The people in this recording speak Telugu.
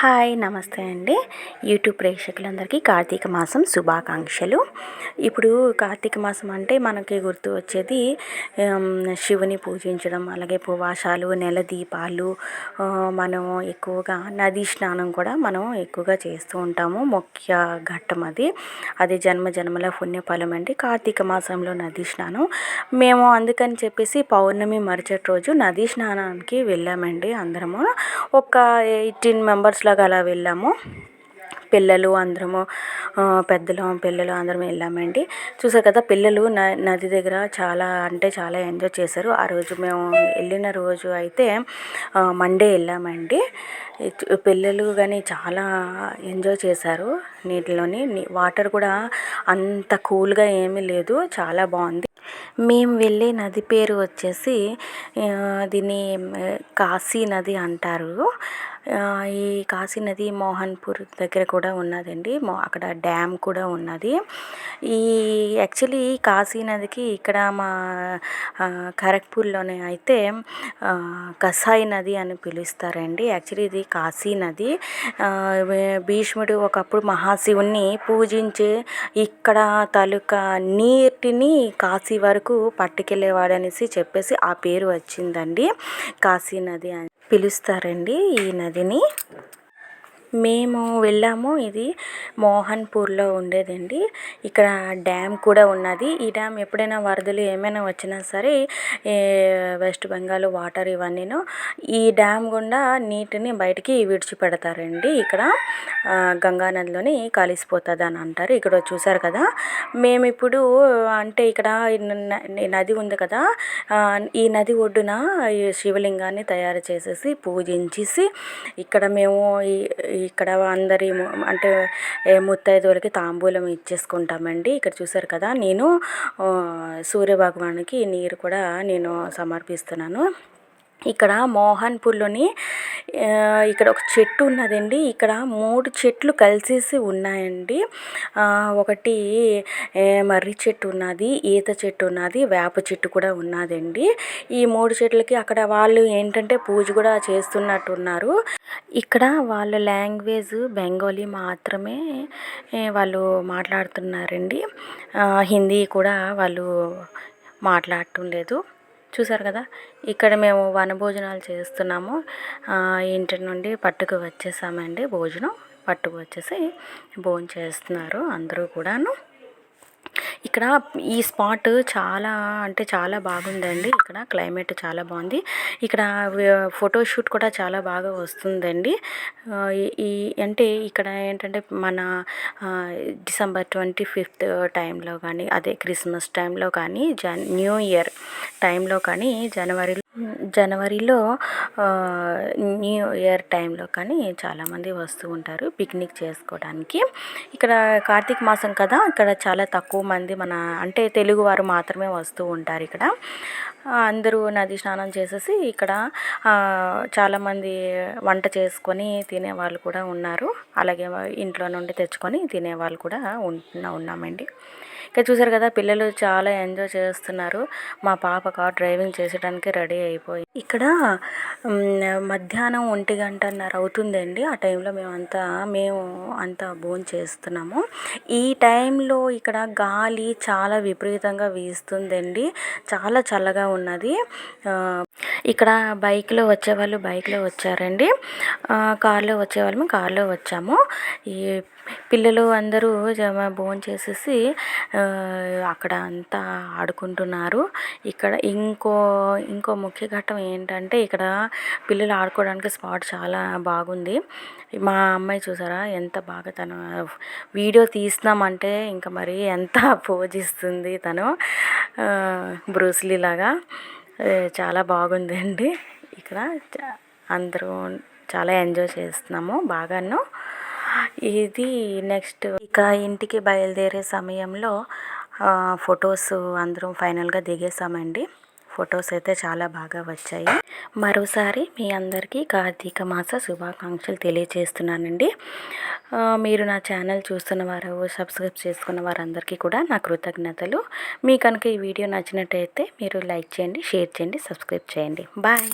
హాయ్ నమస్తే అండి. యూట్యూబ్ ప్రేక్షకులందరికీ కార్తీక మాసం శుభాకాంక్షలు. ఇప్పుడు కార్తీక మాసం అంటే మనకి గుర్తు వచ్చేది శివుని పూజించడం అలాగే ఉపవాసాలు నెల దీపాలు మనం ఎక్కువగా నదీ స్నానం కూడా మనం ఎక్కువగా చేస్తూ ఉంటాము. ముఖ్య ఘట్టం అది. అది జన్మ జన్మల పుణ్యఫలం అండి. కార్తీక మాసంలో నదీ స్నానం. మేము అందుకని చెప్పేసి పౌర్ణమి మరుసటి రోజు నదీ స్నానానికి వెళ్ళామండి అందరము. ఒక ఎయిటీన్ మెంబర్స్ లాగా అలా వెళ్ళాము. పిల్లలు అందరము పెద్దలు పిల్లలు అందరం వెళ్ళామండి. చూసారు కదా పిల్లలు న నది దగ్గర చాలా అంటే చాలా ఎంజాయ్ చేశారు. ఆ రోజు మేము వెళ్ళిన రోజు అయితే మండే వెళ్ళామండి. పిల్లలు కానీ చాలా ఎంజాయ్ చేశారు నీటిలోని. వాటర్ కూడా అంత కూల్గా ఏమీ లేదు. చాలా బాగుంది. మేము వెళ్ళే నది పేరు వచ్చేసి దీన్ని కాశీ నది అంటారు. ఈ కాశీ నది మోహన్పూర్ దగ్గర కూడా ఉన్నదండి. అక్కడ డ్యామ్ కూడా ఉన్నది. ఈ యాక్చువల్లీ కాశీ నదికి ఇక్కడ మా ఖరగ్పూర్లోనే అయితే కసాయి నది అని పిలుస్తారండి. యాక్చువల్లీ ఇది కాశీ నది. భీష్ముడు ఒకప్పుడు మహాశివుణ్ణి పూజించే ఇక్కడ తాలూకా నీటిని కాశీ వరకు పట్టుకెళ్ళేవాడనేసి చెప్పేసి ఆ పేరు వచ్చిందండి. కాశీ నది అని పిలుస్తారండి ఈ నదిని. మేము వెళ్ళాము. ఇది మోహన్పూర్లో ఉండేదండి. ఇక్కడ డ్యామ్ కూడా ఉన్నది. ఈ డ్యామ్ ఎప్పుడైనా వరదలు ఏమైనా వచ్చినా సరే వెస్ట్ బెంగాల్ వాటర్ ఇవన్నీను ఈ డ్యామ్ గుండా నీటిని బయటికి విడిచిపెడతారండి. ఇక్కడ గంగా నదిలోని కలిసిపోతుంది అని అంటారు. ఇక్కడ చూసారు కదా. మేము ఇప్పుడు అంటే ఇక్కడ నది ఉంది కదా ఈ నది ఒడ్డున శివలింగాన్ని తయారు చేసేసి పూజించేసి ఇక్కడ మేము ఈ ఇక్కడ అందరి అంటే ముత్తైదువులకి తాంబూలం ఇచ్చేసుకుంటామండి. ఇక్కడ చూసారు కదా నేను సూర్య భగవానికి నీరు కూడా నేను సమర్పిస్తున్నాను. ఇక్కడ మోహన్పూర్లోని ఇక్కడ ఒక చెట్టు ఉన్నదండి. ఇక్కడ మూడు చెట్లు కలిసేసి ఉన్నాయండి. ఒకటి మర్రి చెట్టు ఉన్నది ఈత చెట్టు ఉన్నది వేప చెట్టు కూడా ఉన్నదండి. ఈ మూడు చెట్లకి అక్కడ వాళ్ళు ఏంటంటే పూజ కూడా చేస్తున్నట్టు ఉన్నారు ఇక్కడ వాళ్ళ లాంగ్వేజ్ బెంగాలీ మాత్రమే వాళ్ళు మాట్లాడుతున్నారండి. హిందీ కూడా వాళ్ళు మాట్లాడటం లేదు. చూసారు కదా? ఇక్కడ మేము వనభోజనాలు చేస్తున్నాము. ఇంటి నుండి పట్టుకు వచ్చేసామండి. భోజనం పట్టుకు వచ్చేసి భోజనం చేస్తున్నారు అందరూ కూడాను. ఇక్కడ ఈ స్పాట్ చాలా అంటే చాలా బాగుందండి. ఇక్కడ క్లైమేట్ చాలా బాగుంది. ఇక్కడ ఫోటోషూట్ కూడా చాలా బాగా వస్తుందండి. ఈ అంటే ఇక్కడ ఏంటంటే మన డిసెంబర్ ట్వంటీ ఫిఫ్త్ టైంలో కానీ అదే క్రిస్మస్ టైంలో కానీ జన్ న్యూ ఇయర్ టైంలో కానీ జనవరి జనవరిలో న్యూ ఇయర్ టైంలో కానీ చాలామంది వస్తూ ఉంటారు పిక్నిక్ చేసుకోవడానికి. ఇక్కడ కార్తీక మాసం కదా ఇక్కడ చాలా తక్కువ మంది మన అంటే తెలుగువారు మాత్రమే వస్తూ ఉంటారు ఇక్కడ. అందరూ నది స్నానం చేసేసి ఇక్కడ చాలామంది వంట చేసుకొని తినేవాళ్ళు కూడా ఉన్నారు. అలాగే ఇంట్లో నుండి తెచ్చుకొని తినేవాళ్ళు కూడా ఉంటున్నా ఉన్నామండి. ఇక్కడ చూసారు కదా పిల్లలు చాలా ఎంజాయ్ చేస్తున్నారు. మా పాప కార్ డ్రైవింగ్ చేసడానికి రెడీ అయిపోయి ఇక్కడ మధ్యాహ్నం ఒంటి గంటన్నర అవుతుందండి. ఆ టైంలో మేము అంతా మేము అంతా భోజనం చేస్తున్నాము. ఈ టైంలో ఇక్కడ గాలి చాలా విపరీతంగా వీస్తుందండి. చాలా చల్లగా ఉన్నది. ఇక్కడ బైక్లో వచ్చేవాళ్ళు బైక్లో వచ్చారండి. కార్లో వచ్చేవాళ్ళము కార్లో వచ్చాము. ఈ పిల్లలు అందరూ భోజనం చేసేసి అక్కడ అంతా ఆడుకుంటున్నారు. ఇక్కడ ఇంకో ఇంకో ముఖ్య ఘట్టం ఏంటంటే ఇక్కడ పిల్లలు ఆడుకోవడానికి స్పాట్ చాలా బాగుంది. మా అమ్మాయి చూసారా? ఎంత బాగా తను వీడియో తీసినామంటే ఇంకా మరి ఎంత పోజిస్తుంది తను. బ్రూస్లీ లాగా. చాలా బాగుందండి. ఇక్కడ అందరూ చాలా ఎంజాయ్ చేస్తున్నాము. బాగాను ఇది నెక్స్ట్ ఇక ఇంటికి బయలుదేరే సమయంలో ఫొటోస్ అందరం ఫైనల్గా దిగేసామండి ఫొటోస్ అయితే చాలా బాగా వచ్చాయి. మరోసారి మీ అందరికీ కార్తీక మాస శుభాకాంక్షలు తెలియజేస్తున్నానండి మీరు నా ఛానల్ చూస్తున్న వారు సబ్స్క్రైబ్ చేసుకున్న వారందరికీ కూడా నా కృతజ్ఞతలు. మీ కనుక ఈ వీడియో నచ్చినట్టయితే మీరు లైక్ చేయండి షేర్ చేయండి సబ్స్క్రైబ్ చేయండి. బాయ్!